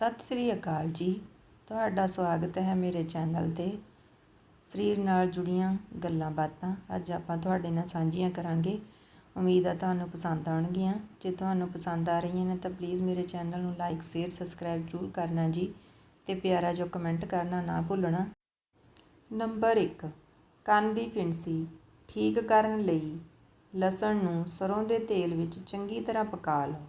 ਸਤਿ ਸ੍ਰੀ ਅਕਾਲ ਜੀ। ਤੁਹਾਡਾ ਸਵਾਗਤ ਹੈ ਮੇਰੇ ਚੈਨਲ 'ਤੇ। ਸਰੀਰ ਨਾਲ ਜੁੜੀਆਂ ਗੱਲਾਂ ਬਾਤਾਂ ਅੱਜ ਆਪਾਂ ਤੁਹਾਡੇ ਨਾਲ ਸਾਂਝੀਆਂ ਕਰਾਂਗੇ। ਉਮੀਦ ਹੈ ਤੁਹਾਨੂੰ ਪਸੰਦ ਆਉਣਗੀਆਂ। ਜੇ ਤੁਹਾਨੂੰ ਪਸੰਦ ਆ ਰਹੀਆਂ ਨੇ ਤਾਂ ਪਲੀਜ਼ ਮੇਰੇ ਚੈਨਲ ਨੂੰ ਲਾਈਕ ਸ਼ੇਅਰ ਸਬਸਕ੍ਰਾਈਬ ਜ਼ਰੂਰ ਕਰਨਾ ਜੀ ਤੇ ਪਿਆਰਾ ਜੋ ਕਮੈਂਟ ਕਰਨਾ ਨਾ ਭੁੱਲਣਾ। ਨੰਬਰ 1 ਕੰਨ ਦੀ ਫਿਣਸੀ ਠੀਕ ਕਰਨ ਲਈ ਲਸਣ ਨੂੰ ਸਰੋਂ ਦੇ ਤੇਲ ਵਿੱਚ ਚੰਗੀ ਤਰ੍ਹਾਂ ਪਕਾ ਲਓ।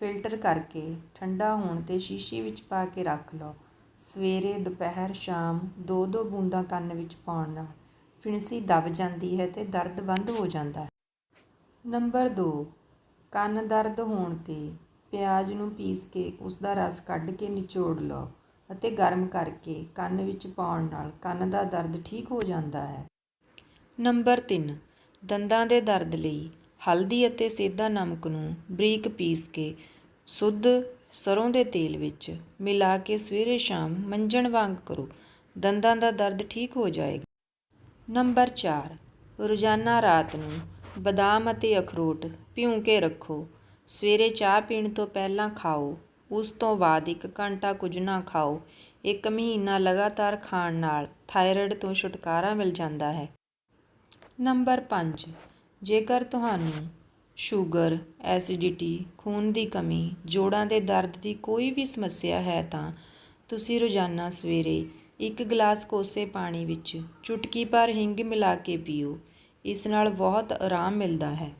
ਫਿਲਟਰ ਕਰਕੇ ਠੰਡਾ ਹੋਣ 'ਤੇ ਸ਼ੀਸ਼ੀ ਵਿੱਚ ਪਾ ਕੇ ਰੱਖ ਲਓ। ਸਵੇਰੇ ਦੁਪਹਿਰ ਸ਼ਾਮ ਦੋ ਦੋ ਬੂੰਦਾਂ ਕੰਨ ਵਿੱਚ ਪਾਉਣ ਨਾਲ ਫਿਣਸੀ ਦਬ ਜਾਂਦੀ ਹੈ ਅਤੇ ਦਰਦ ਬੰਦ ਹੋ ਜਾਂਦਾ ਹੈ। ਨੰਬਰ 2 ਕੰਨ ਦਰਦ ਹੋਣ 'ਤੇ ਪਿਆਜ਼ ਨੂੰ ਪੀਸ ਕੇ ਉਸ ਦਾ ਰਸ ਕੱਢ ਕੇ ਨਿਚੋੜ ਲਓ ਅਤੇ ਗਰਮ ਕਰਕੇ ਕੰਨ ਵਿੱਚ ਪਾਉਣ ਨਾਲ ਕੰਨ ਦਾ ਦਰਦ ਠੀਕ ਹੋ ਜਾਂਦਾ ਹੈ। ਨੰਬਰ 3 ਦੰਦਾਂ ਦੇ ਦਰਦ ਲਈ ਹਲਦੀ ਅਤੇ ਸੇਧਾ ਨਮਕ ਨੂੰ ਬਰੀਕ ਪੀਸ ਕੇ ਸੁੱਧ ਸਰ੍ਹੋਂ ਦੇ ਤੇਲ ਵਿੱਚ ਮਿਲਾ ਕੇ ਸਵੇਰੇ ਸ਼ਾਮ ਮੰਜਣ ਵਾਂਗ ਕਰੋ। ਦੰਦਾਂ ਦਾ ਦਰਦ ਠੀਕ ਹੋ ਜਾਏਗਾ। ਨੰਬਰ 4 ਰੋਜ਼ਾਨਾ ਰਾਤ ਨੂੰ ਬਦਾਮ ਅਤੇ ਅਖਰੋਟ ਭਿਉਂ ਕੇ ਰੱਖੋ। ਸਵੇਰੇ ਚਾਹ ਪੀਣ ਤੋਂ ਪਹਿਲਾਂ ਖਾਓ। ਉਸ ਤੋਂ ਬਾਅਦ ਇੱਕ ਘੰਟਾ ਕੁਝ ਨਾ ਖਾਓ। ਇੱਕ ਮਹੀਨਾ ਲਗਾਤਾਰ ਖਾਣ ਨਾਲ ਥਾਇਰਾਇਡ ਤੋਂ ਛੁਟਕਾਰਾ ਮਿਲ ਜਾਂਦਾ ਹੈ। ਨੰਬਰ 5 ਜੇਕਰ ਤੁਹਾਨੂੰ ਸ਼ੂਗਰ, ਐਸੀਡਿਟੀ, ਖੂਨ ਦੀ ਕਮੀ, ਜੋੜਾਂ ਦੇ ਦਰਦ ਦੀ ਕੋਈ ਵੀ ਸਮੱਸਿਆ ਹੈ ਤਾਂ ਤੁਸੀਂ ਰੋਜ਼ਾਨਾ ਸਵੇਰੇ ਇੱਕ ਗਲਾਸ ਕੋਸੇ ਪਾਣੀ ਵਿੱਚ ਚੁਟਕੀ ਭਰ ਹਿੰਗ ਮਿਲਾ ਕੇ ਪੀਓ। ਇਸ ਨਾਲ ਬਹੁਤ ਆਰਾਮ ਮਿਲਦਾ ਹੈ।